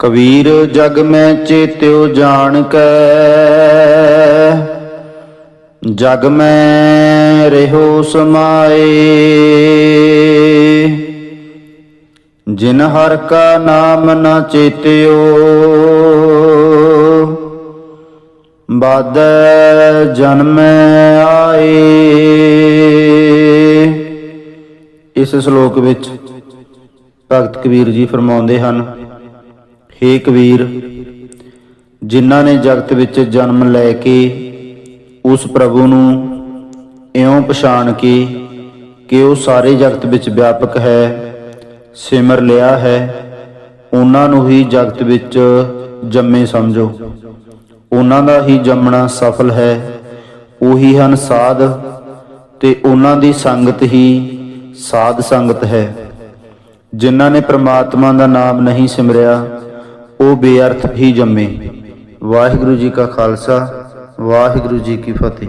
ਕਬੀਰ, ਜਗ ਮੈਂ ਚੇਤਿਓ ਜਾਣ ਕੈ ਜਗ ਮੈਂ ਰਹਿਓ ਸਮਾਏ। ਜਿਨ ਹਰ ਕਾ ਨਾਮ ਨਾ ਚੇਤਿਓ, ਬਾਦੈ ਜਨਮ ਆਏ। ਇਸ ਸ਼ਲੋਕ ਵਿੱਚ ਭਗਤ ਕਬੀਰ ਜੀ ਫਰਮਾਉਂਦੇ ਹਨ ਹੇ ਕਬੀਰ ਜਿਨ੍ਹਾਂ ਨੇ ਜਗਤ ਵਿੱਚ ਜਨਮ ਲੈ ਕੇ ਉਸ ਪ੍ਰਭੂ ਨੂੰ ਇਉਂ ਪਛਾਣ ਕੇ ਕਿ ਉਹ ਸਾਰੇ ਜਗਤ ਵਿੱਚ ਵਿਆਪਕ ਹੈ, ਸਿਮਰ ਲਿਆ ਹੈ, ਉਹਨਾਂ ਨੂੰ ਹੀ ਜਗਤ ਵਿੱਚ ਜੰਮੇ ਸਮਝੋ। ਉਹਨਾਂ ਦਾ ਹੀ ਜੰਮਣਾ ਸਫਲ ਹੈ, ਉਹੀ ਹਨ ਸਾਧ, ਤੇ ਉਹਨਾਂ ਦੀ ਸੰਗਤ ਹੀ ਸਾਧ ਸੰਗਤ ਹੈ। ਜਿਨ੍ਹਾਂ ਨੇ ਪ੍ਰਮਾਤਮਾ ਦਾ ਨਾਮ ਨਹੀਂ ਸਿਮਰਿਆ ਉਹ ਬੇਅਰਥ ਹੀ ਜੰਮੇ। ਵਾਹਿਗੁਰੂ ਜੀ ਕਾ ਖਾਲਸਾ ਵਾਹਿਗੁਰੂ ਜੀ ਕੀ ਫਤਿਹ।